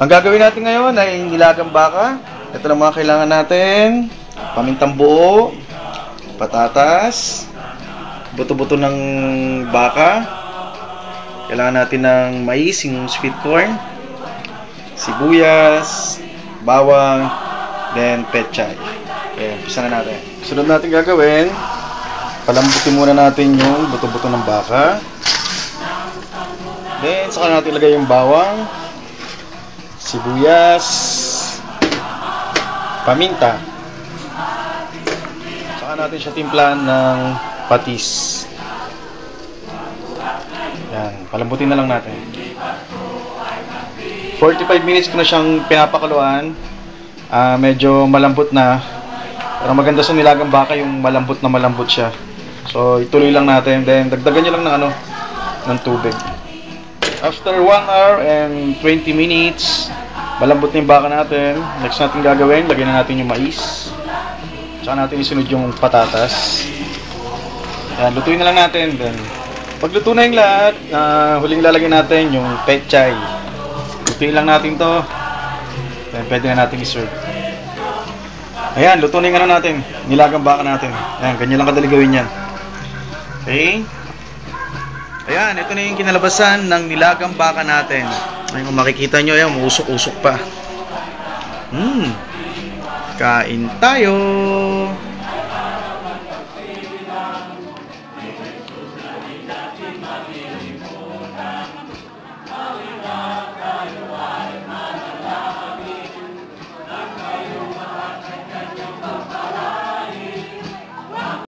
Ang gagawin natin ngayon ay nilagang baka. Ito lang mga kailangan natin. Pamintang buo, patatas, buto-buto ng baka. Kailangan natin ng mais, yung sweet corn, sibuyas, bawang, then pechay. Okay, umpisa na natin. Sunod natin gagawin, palambutin muna natin yung buto-buto ng baka. Then, saka natin ilagay yung bawang, sibuyas, paminta. Saka natin siya timplahan ng patis. Yan, palambutin na lang natin. 45 minutes ko na siyang pinapakuluan. Ah, medyo malambot na. Pero maganda sa nilagang baka yung malambot na malambot siya. So, ituloy lang natin. Then, dagdagan nyo lang ng ano, ng tubig. After 1 hour and 20 minutes, malambot na yung baka natin. Next natin gagawin, lagyan na natin yung mais. Tsaka natin isunod yung patatas. Yan, lutuin na lang natin. Then, pag luto na yung lahat, ah, huling lalagyan natin yung pechay. Lutuin lang natin to. Then, pwede na natin iserve. Ayan, luto na yung ano natin. Nilagang baka natin. Ayan, ganyan lang kadali gawin yan. Okay? Ayan, ito na yung kinalabasan ng nilagang baka natin. Ayun, kung makikita nyo, ayan, usok-usok pa. Hmm. Kain tayo!